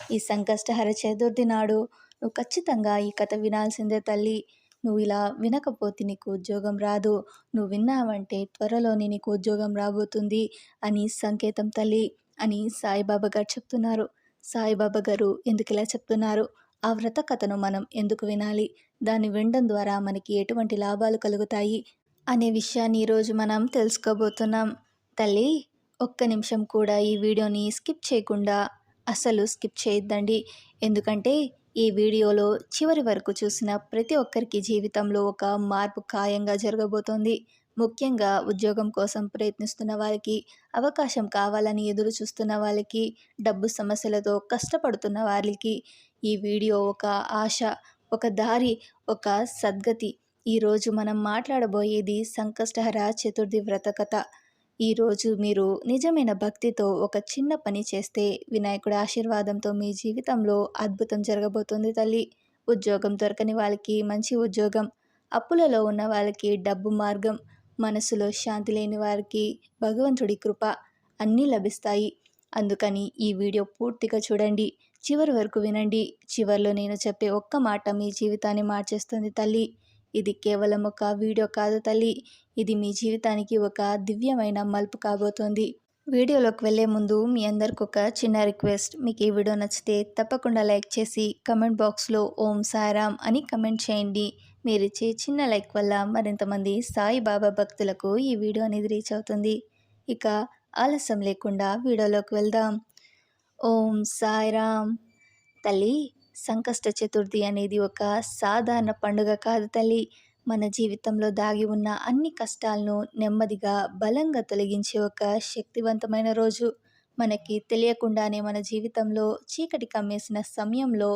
ఈ సంకష్టహర చతుర్థి నాడు నువ్వు ఖచ్చితంగా ఈ కథ వినాల్సిందే తల్లి. నువ్వు ఇలా వినకపోతే నీకు ఉద్యోగం రాదు. నువ్వు విన్నావంటే త్వరలోనే నీకు ఉద్యోగం రాబోతుంది అని సంకేతం తల్లి అని సాయిబాబా గారు చెప్తున్నారు. సాయిబాబా గారు ఎందుకు ఇలా చెప్తున్నారు? ఆ వ్రత కథను మనం ఎందుకు వినాలి? దాన్ని వినడం ద్వారా మనకి ఎటువంటి లాభాలు కలుగుతాయి? అనే విషయాన్ని ఈరోజు మనం తెలుసుకోబోతున్నాం. తల్లి ఒక్క నిమిషం కూడా ఈ వీడియోని స్కిప్ చేయకుండా అసలు స్కిప్ చేయొద్దండి. ఎందుకంటే ఈ వీడియోలో చివరి వరకు చూసిన ప్రతి ఒక్కరికి జీవితంలో ఒక మార్పు ఖాయంగా జరగబోతోంది. ముఖ్యంగా ఉద్యోగం కోసం ప్రయత్నిస్తున్న వారికి అవకాశం కావాలని ఎదురు చూస్తున్న వాళ్ళకి డబ్బు సమస్యలతో కష్టపడుతున్న వాళ్ళకి ఈ వీడియో ఒక ఆశ ఒక దారి ఒక సద్గతి. ఈరోజు మనం మాట్లాడబోయేది సంకష్టహర చతుర్థి వ్రత కథ. ఈరోజు మీరు నిజమైన భక్తితో ఒక చిన్న పని చేస్తే వినాయకుడి ఆశీర్వాదంతో మీ జీవితంలో అద్భుతం జరగబోతుంది తల్లి. ఉద్యోగం దొరకని వాళ్ళకి మంచి ఉద్యోగం అప్పులలో ఉన్న వాళ్ళకి డబ్బు మార్గం మనసులో శాంతి లేని వారికి భగవంతుడి కృప అన్నీ లభిస్తాయి. అందుకని ఈ వీడియో పూర్తిగా చూడండి. చివరి వరకు వినండి. చివరిలో నేను చెప్పే ఒక్క మాట మీ జీవితాన్ని మార్చేస్తుంది తల్లి. ఇది కేవలం ఒక వీడియో కాదు తల్లి. ఇది మీ జీవితానికి ఒక దివ్యమైన మలుపు కాబోతోంది. వీడియోలోకి వెళ్ళే ముందు మీ అందరికి ఒక చిన్న రిక్వెస్ట్. మీకు ఈ వీడియో నచ్చితే తప్పకుండా లైక్ చేసి కమెంట్ బాక్స్లో ఓం సారామ్ అని కమెంట్ చేయండి. మీరు ఇచ్చే చిన్న లైక్ వల్ల మరింతమంది సాయి బాబా భక్తులకు ఈ వీడియో అనేది రీచ్ అవుతుంది. ఇక ఆలస్యం లేకుండా వీడియోలోకి వెళ్దాం. ఓం సాయిరామ్. తల్లి సంకష్ట చతుర్థి అనేది ఒక సాధారణ పండుగ కాదు తల్లి. మన జీవితంలో దాగి ఉన్న అన్ని కష్టాలను నెమ్మదిగా బలంగా తొలగించే ఒక శక్తివంతమైన రోజు. మనకి తెలియకుండానే మన జీవితంలో చీకటి కమ్మేసిన సమయంలో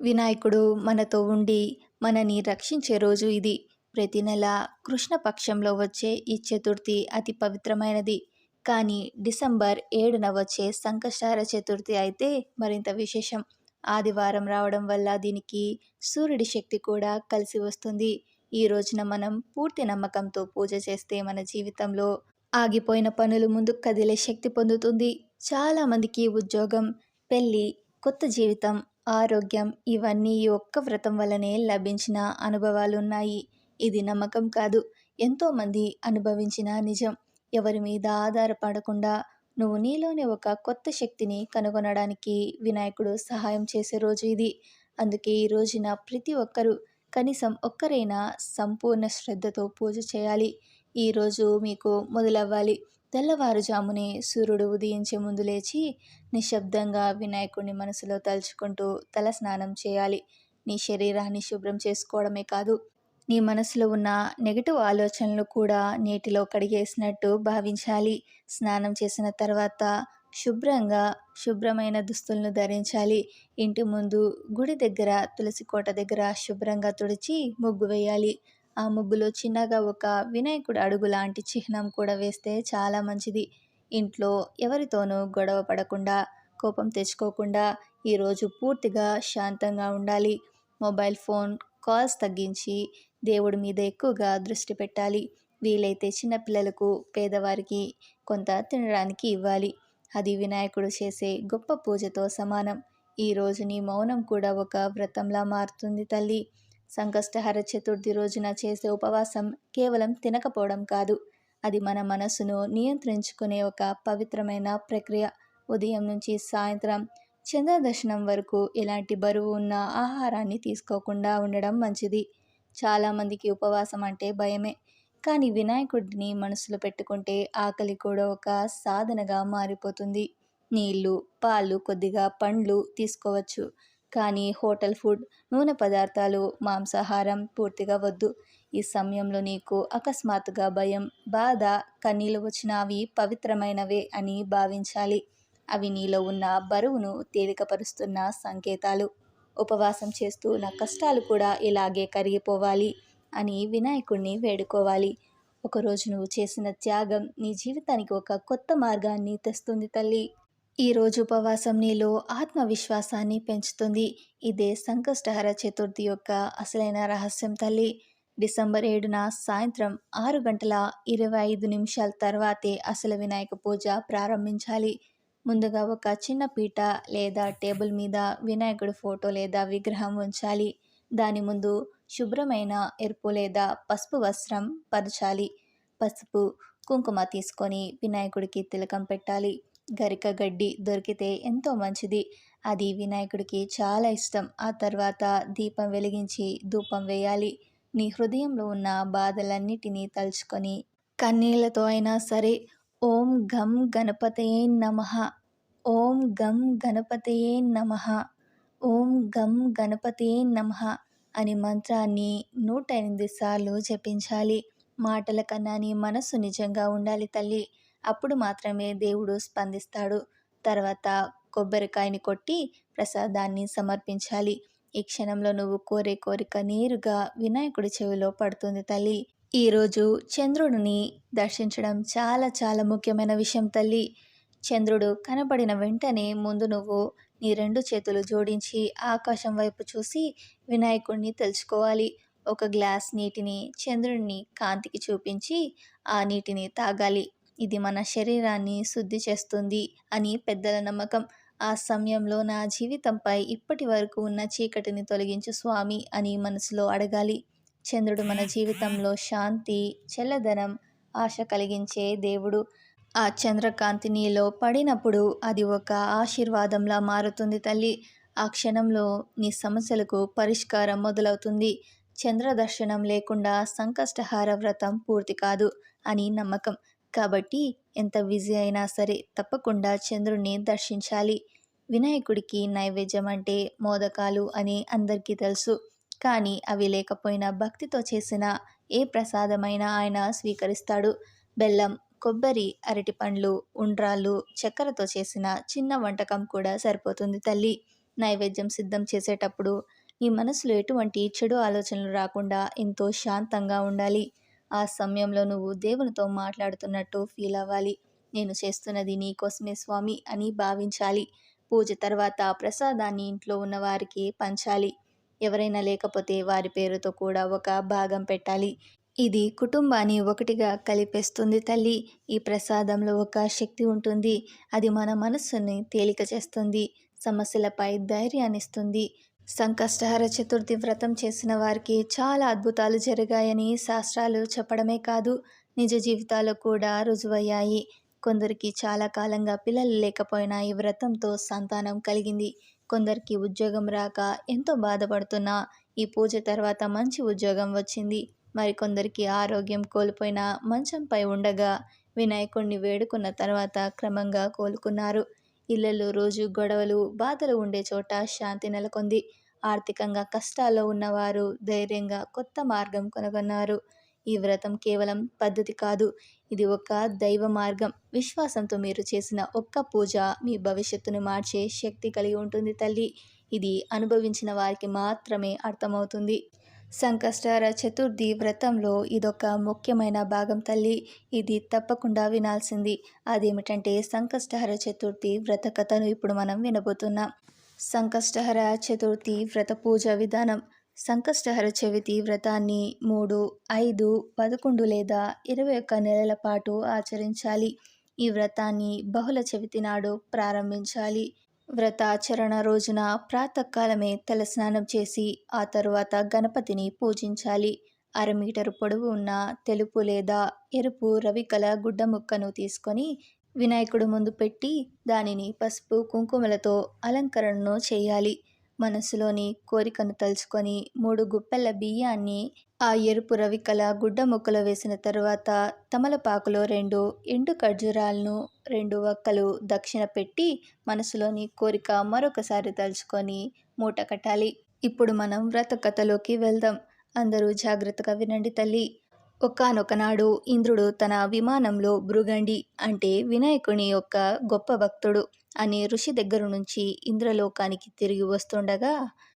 వినాయకుడు మనతో ఉండి మనని రక్షించే రోజు ఇది. ప్రతి నెల కృష్ణపక్షంలో వచ్చే ఈ చతుర్థి అతి పవిత్రమైనది. కానీ డిసెంబర్ ఏడున వచ్చే సంకష్టార చతుర్థి అయితే మరింత విశేషం. ఆదివారం రావడం వల్ల దీనికి సూర్యుడి శక్తి కూడా కలిసి వస్తుంది. ఈ రోజున మనం పూర్తి నమ్మకంతో పూజ చేస్తే మన జీవితంలో ఆగిపోయిన పనులు ముందుకు కదిలే శక్తి పొందుతుంది. చాలామందికి ఉద్యోగం పెళ్ళి కొత్త జీవితం ఆరోగ్యం ఇవన్నీ ఈ ఒక్క వ్రతం వల్లనే లభించిన అనుభవాలు ఉన్నాయి. ఇది నమ్మకం కాదు. ఎంతోమంది అనుభవించిన నిజం. ఎవరి మీద ఆధారపడకుండా నువ్వు నీలోనే ఒక కొత్త శక్తిని కనుగొనడానికి వినాయకుడు సహాయం చేసే రోజు ఇది. అందుకే ఈ రోజున ప్రతి ఒక్కరూ కనీసం ఒక్కరైనా సంపూర్ణ శ్రద్ధతో పూజ చేయాలి. ఈరోజు మీకు మొదలవ్వాలి. తెల్లవారుజామునే సూర్యుడు ఉదయించే ముందు లేచి నిశ్శబ్దంగా వినాయకుడిని మనసులో తలుచుకుంటూ తల స్నానం చేయాలి. నీ శరీరాన్ని శుభ్రం చేసుకోవడమే కాదు నీ మనసులో ఉన్న నెగిటివ్ ఆలోచనలు కూడా నీటిలో కడిగేసినట్టు భావించాలి. స్నానం చేసిన తర్వాత శుభ్రంగా శుభ్రమైన దుస్తులను ధరించాలి. ఇంటి ముందు గుడి దగ్గర తులసి కోట దగ్గర శుభ్రంగా తుడిచి ముగ్గు వేయాలి. ఆ ముగ్గులో చిన్నగా ఒక వినాయకుడు అడుగు లాంటి చిహ్నం కూడా వేస్తే చాలా మంచిది. ఇంట్లో ఎవరితోనూ గొడవ పడకుండా కోపం తెచ్చుకోకుండా ఈరోజు పూర్తిగా శాంతంగా ఉండాలి. మొబైల్ ఫోన్ కాల్స్ తగ్గించి దేవుడి మీద ఎక్కువగా దృష్టి పెట్టాలి. వీలైతే చిన్నపిల్లలకు పేదవారికి కొంత తినడానికి ఇవ్వాలి. అది వినాయకుడు చేసే గొప్ప పూజతో సమానం. ఈ నీ మౌనం కూడా ఒక వ్రతంలా మారుతుంది తల్లి. సంకష్టహర చతుర్థి రోజున చేసే ఉపవాసం కేవలం తినకపోవడం కాదు. అది మన మనసును నియంత్రించుకునే ఒక పవిత్రమైన ప్రక్రియ. ఉదయం నుంచి సాయంత్రం చంద్రదర్శనం వరకు ఎలాంటి బరువు ఉన్న ఆహారాన్ని తీసుకోకుండా ఉండడం మంచిది. చాలామందికి ఉపవాసం అంటే భయమే. కానీ వినాయకుడిని మనసులో పెట్టుకుంటే ఆకలి కూడా ఒక సాధనగా మారిపోతుంది. నీళ్ళు పాలు కొద్దిగా పండ్లు తీసుకోవచ్చు. కానీ హోటల్ ఫుడ్ నూనె పదార్థాలు మాంసాహారం పూర్తిగా వద్దు. ఈ సమయంలో నీకు అకస్మాత్తుగా భయం బాధ కన్నీళ్ళు వచ్చినవి పవిత్రమైనవే అని భావించాలి. అవి నీలో ఉన్న బరువును తేలికపరుస్తున్న సంకేతాలు. ఉపవాసం చేస్తూ నా కష్టాలు కూడా ఇలాగే కరిగిపోవాలి. అని వినాయకుడిని వేడుకోవాలి. ఒకరోజు నువ్వు చేసిన త్యాగం నీ జీవితానికి ఒక కొత్త మార్గాన్ని తెస్తుంది తల్లి. ఈరోజు ఉపవాసం నీలో ఆత్మవిశ్వాసాన్ని పెంచుతుంది. ఇదే సంకష్టహర చతుర్థి యొక్క అసలైన రహస్యం తల్లి. డిసెంబర్ ఏడున సాయంత్రం ఆరు గంటల ఇరవై ఐదు నిమిషాల తర్వాతే అసలు వినాయక పూజ ప్రారంభించాలి. ముందుగా ఒక చిన్న పీట లేదా టేబుల్ మీద వినాయకుడి ఫోటో లేదా విగ్రహం ఉంచాలి. దాని ముందు శుభ్రమైన ఎరుపు లేదా పసుపు వస్త్రం పరచాలి. పసుపు కుంకుమ తీసుకొని వినాయకుడికి తిలకం పెట్టాలి. గరిక గడ్డి దొరికితే ఎంతో మంచిది. అది వినాయకుడికి చాలా ఇష్టం. ఆ తర్వాత దీపం వెలిగించి ధూపం వేయాలి. నీ హృదయంలో ఉన్న బాధలన్నిటినీ తలుచుకొని కన్నీళ్ళతో అయినా సరే ఓం గం గణపతయే నమ. ఓం గం గణపతయే నమ. ఓం గం గణపతయే నమ. అని మంత్రాన్ని నూట ఎనిమిది సార్లు జపించాలి. మాటల కన్నా నీ మనసు నిజంగా ఉండాలి తల్లి. అప్పుడు మాత్రమే దేవుడు స్పందిస్తాడు. తర్వాత కొబ్బరికాయని కొట్టి ప్రసాదాన్ని సమర్పించాలి. ఈ క్షణంలో నువ్వు కోరే కోరిక నేరుగా వినాయకుడి చెవిలో పడుతుంది తల్లి. ఈరోజు చంద్రుడిని దర్శించడం చాలా చాలా ముఖ్యమైన విషయం తల్లి. చంద్రుడు కనబడిన వెంటనే ముందు నువ్వు నీ రెండు చేతులు జోడించి ఆకాశం వైపు చూసి వినాయకుడిని తెలుసుకోవాలి ఒక గ్లాస్ నీటిని చంద్రుడిని కాంతికి చూపించి ఆ నీటిని తాగాలి. ఇది మన శరీరాన్ని శుద్ధి చేస్తుంది అని పెద్దల నమ్మకం. ఆ సమయంలో నా జీవితంపై ఇప్పటి వరకు ఉన్న చీకటిని తొలగించు స్వామి అని మనసులో అడగాలి. చంద్రుడు మన జీవితంలో శాంతి చల్లదనం ఆశ కలిగించే దేవుడు. ఆ చంద్రకాంతి నీలో పడినప్పుడు అది ఒక ఆశీర్వాదంలా మారుతుంది తల్లి. ఆ క్షణంలో నీ సమస్యలకు పరిష్కారం మొదలవుతుంది. చంద్ర దర్శనం లేకుండా సంకష్టహార వ్రతం పూర్తి కాదు అని నమ్మకం. కాబట్టి ఎంత బిజీ అయినా సరే తప్పకుండా చంద్రుణ్ణి దర్శించాలి. వినాయకుడికి నైవేద్యం అంటే మోదకాలు అని అందరికీ తెలుసు. కానీ అవి లేకపోయినా భక్తితో చేసిన ఏ ప్రసాదమైనా ఆయన స్వీకరిస్తాడు. బెల్లం కొబ్బరి అరటిపండ్లు ఉండ్రాళ్ళు చక్కెరతో చేసిన చిన్న వంటకం కూడా సరిపోతుంది తల్లి. నైవేద్యం సిద్ధం చేసేటప్పుడు నీ మనసులో ఎటువంటి చెడు ఆలోచనలు రాకుండా ఎంతో శాంతంగా ఉండాలి. ఆ సమయంలో నువ్వు దేవునితో మాట్లాడుతున్నట్టు ఫీల్ అవ్వాలి. నేను చేస్తున్నది నీ కోసమే స్వామి అని భావించాలి. పూజ తర్వాత ప్రసాదాన్ని ఇంట్లో ఉన్న వారికి పంచాలి. ఎవరైనా లేకపోతే వారి పేరుతో కూడా ఒక భాగం పెట్టాలి. ఇది కుటుంబాన్ని ఒకటిగా కలిపేస్తుంది తల్లి. ఈ ప్రసాదంలో ఒక శక్తి ఉంటుంది. అది మన మనస్సుని తేలిక చేస్తుంది. సమస్యలపై ధైర్యాన్నిస్తుంది సంకష్టహర చతుర్థి వ్రతం చేసిన వారికి చాలా అద్భుతాలు జరిగాయని శాస్త్రాలు చెప్పడమే కాదు నిజ జీవితాలు కూడా రుజువయ్యాయి. కొందరికి చాలా కాలంగా పిల్లలు లేకపోయినా ఈ వ్రతంతో సంతానం కలిగింది. కొందరికి ఉద్యోగం రాక ఎంతో బాధపడుతున్నా. ఈ పూజ తర్వాత మంచి ఉద్యోగం వచ్చింది. మరికొందరికి ఆరోగ్యం కోల్పోయిన మంచంపై ఉండగా వినాయకుణ్ణి వేడుకున్న తర్వాత క్రమంగా కోలుకున్నారు. ఇళ్ళలో రోజు గొడవలు బాధలు ఉండే చోట శాంతి నెలకొంది. ఆర్థికంగా కష్టాల్లో ఉన్నవారు ధైర్యంగా కొత్త మార్గం కనుగొన్నారు. ఈ వ్రతం కేవలం పద్ధతి కాదు ఇది ఒక దైవ మార్గం. విశ్వాసంతో మీరు చేసిన ఒక్క పూజ మీ భవిష్యత్తును మార్చే శక్తి కలిగి ఉంటుంది తల్లి. ఇది అనుభవించిన వారికి మాత్రమే అర్థమవుతుంది. సంకష్టహర చతుర్థి వ్రతంలో ఇదొక ముఖ్యమైన భాగం తల్లి. ఇది తప్పకుండా వినాల్సింది. అదేమిటంటే సంకష్టహర చతుర్థి వ్రత కథను ఇప్పుడు మనం వినబోతున్నాం. సంకష్టహర చతుర్థి వ్రత పూజ విధానం. సంకష్టహర చవితి వ్రతాన్ని మూడు ఐదు పదకొండు లేదా ఇరవై ఒక్క నెలల పాటు ఆచరించాలి. ఈ వ్రతాన్ని బహుళ చవితి నాడు ప్రారంభించాలి. వ్రతాచరణ రోజున ప్రాతకాలమే తలస్నానం చేసి ఆ తరువాత గణపతిని పూజించాలి. అర మీటరు పొడవు ఉన్న తెలుపు లేదా ఎరుపు రవికల గుడ్డ ముక్కను తీసుకొని వినాయకుడు ముందు పెట్టి దానిని పసుపు కుంకుమలతో అలంకరణను చేయాలి. మనసులోని కోరికను తలుచుకొని మూడు గుప్పెల బియ్యాన్ని ఆ ఎరుపు రవికల గుడ్డ ముక్కలో వేసిన తరువాత తమలపాకులో రెండు ఎండు ఖర్జూరాలను రెండు వక్కలు దక్షిణ పెట్టి మనసులోని కోరిక మరొకసారి తలుచుకొని మూట కట్టాలి. ఇప్పుడు మనం వ్రత కథలోకి వెళ్దాం. అందరూ జాగ్రత్తగా వినండి తల్లి. ఒకానొకనాడు ఇంద్రుడు తన విమానంలో భృగండి అంటే వినాయకుని యొక్క గొప్ప భక్తుడు. అనే ఋషి దగ్గర నుంచి ఇంద్రలోకానికి తిరిగి వస్తుండగా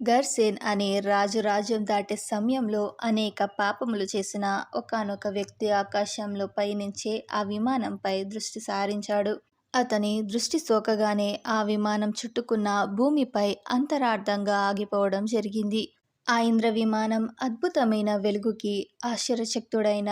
గర్సేన్ అనే రాజు రాజ్యం దాటే సమయంలో అనేక పాపములు చేసిన ఒకానొక వ్యక్తి ఆకాశంలో పయనించే ఆ విమానంపై దృష్టి సారించాడు. అతని దృష్టి సోకగానే ఆ విమానం చుట్టుకున్న భూమిపై అంతరార్థంగా ఆగిపోవడం జరిగింది. ఆ ఇంద్ర విమానం అద్భుతమైన వెలుగుకి ఆశ్చర్యచక్తుడైన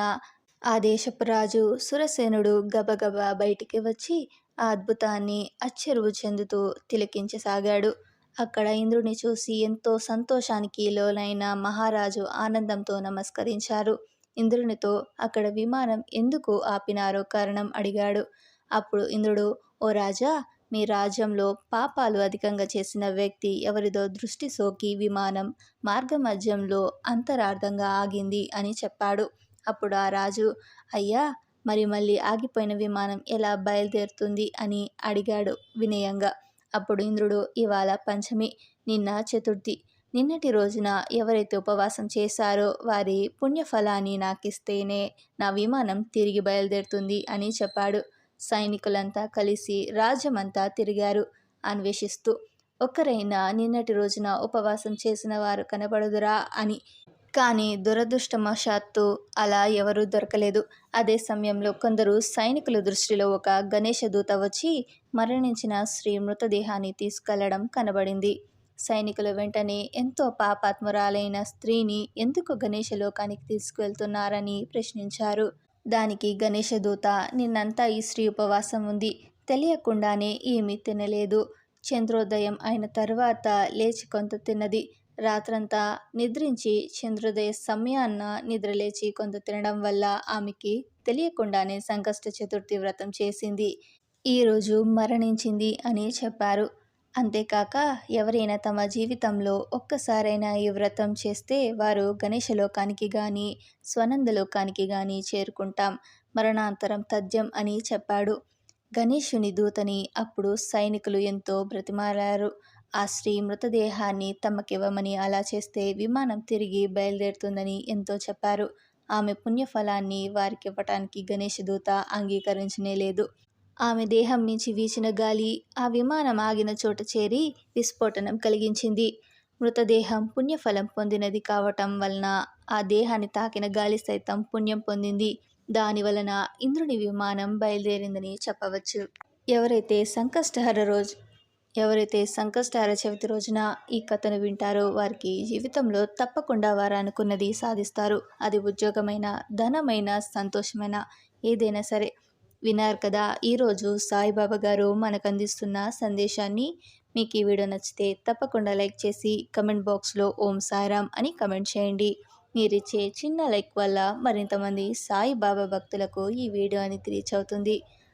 ఆ దేశపు రాజు సురసేనుడు గబగబా బయటికి వచ్చి ఆ అద్భుతాన్ని అచ్చెరువు చెందుతూ తిలకించసాగాడు. అక్కడ ఇంద్రుని చూసి ఎంతో సంతోషానికి లోనైన మహారాజు ఆనందంతో నమస్కరించారు. ఇంద్రునితో అక్కడ విమానం ఎందుకు ఆపినారో కారణం అడిగాడు. అప్పుడు ఇంద్రుడు ఓ రాజా మీ రాజ్యంలో పాపాలు అధికంగా చేసిన వ్యక్తి ఎవరిదో దృష్టి సోకి విమానం మార్గమధ్యంలో అంతరార్థంగా ఆగింది అని చెప్పాడు. అప్పుడు ఆ రాజు అయ్యా మరి మళ్ళీ ఆగిపోయిన విమానం ఎలా బయలుదేరుతుంది అని అడిగాడు వినయంగా. అప్పుడు ఇంద్రుడు ఇవాళ పంచమి నిన్న చతుర్థి. నిన్నటి రోజున ఎవరైతే ఉపవాసం చేశారో వారి పుణ్యఫలాన్ని నాకిస్తేనే నా విమానం తిరిగి బయలుదేరుతుంది అని చెప్పాడు. సైనికులంతా కలిసి రాజ్యమంతా తిరిగారు అన్వేషిస్తూ. ఒక్కరైనా నిన్నటి రోజున ఉపవాసం చేసిన వారు కనబడుదురా అని కానీ దురదృష్టవశాత్తు అలా ఎవరూ దొరకలేదు. అదే సమయంలో కొందరు సైనికుల దృష్టిలో ఒక గణేష దూత వచ్చి మరణించిన స్త్రీ మృతదేహాన్ని తీసుకెళ్ళడం కనబడింది. సైనికులు వెంటనే ఎంతో పాపాత్మురాలైన స్త్రీని ఎందుకు గణేష లోకానికి తీసుకువెళ్తున్నారని ప్రశ్నించారు. దానికి గణేష దూత నిన్నంతా ఈ స్త్రీ ఉపవాసం ఉంది. తెలియకుండానే ఏమీ తినలేదు. చంద్రోదయం అయిన తర్వాత లేచి కొంత తిన్నది. రాత్రంతా నిద్రించి చంద్రోదయ సమయాన్న నిద్రలేచి కొంత తినడం వల్ల ఆమెకి తెలియకుండానే సంకష్ట చతుర్థి వ్రతం చేసింది. ఈరోజు మరణించింది అని చెప్పారు. అంతేకాక ఎవరైనా తమ జీవితంలో ఒక్కసారైనా ఈ వ్రతం చేస్తే వారు గణేశలోకానికి కానీ స్వనంద లోకానికి కానీ చేరుకుంటాం. మరణాంతరం తథ్యం అని చెప్పాడు. గణేషుని దూతని అప్పుడు సైనికులు ఎంతో బ్రతిమారారు ఆ స్త్రీ మృతదేహాన్ని తమకివ్వమని అలా చేస్తే విమానం తిరిగి బయలుదేరుతుందని ఎంతో చెప్పారు. ఆమె పుణ్యఫలాన్ని వారికి ఇవ్వటానికి గణేష్ దూత అంగీకరించనే లేదు. ఆమె దేహం నుంచి వీచిన గాలి ఆ విమానం ఆగిన చోట చేరి విస్ఫోటనం కలిగించింది. మృతదేహం పుణ్యఫలం పొందినది కావటం వలన ఆ దేహాన్ని తాకిన గాలి సైతం పుణ్యం పొందింది. దాని వలన ఇంద్రుని విమానం బయలుదేరిందని చెప్పవచ్చు. ఎవరైతే సంకష్టహర రోజు ఎవరైతే సంకష్టార చవితి రోజున ఈ కథను వింటారో వారికి జీవితంలో తప్పకుండా వారు అనుకున్నది సాధిస్తారు. అది ఉద్యోగమైన ధనమైన సంతోషమైన ఏదైనా సరే. వినారు కదా ఈరోజు సాయిబాబా గారు మనకు అందిస్తున్న సందేశాన్ని. మీకు ఈ వీడియో నచ్చితే తప్పకుండా లైక్ చేసి కమెంట్ బాక్స్లో ఓం సాయిరామ్ అని కమెంట్ చేయండి. మీరిచ్చే చిన్న లైక్ వల్ల మరింతమంది సాయిబాబా భక్తులకు ఈ వీడియో అనేది రీచ్ అవుతుంది.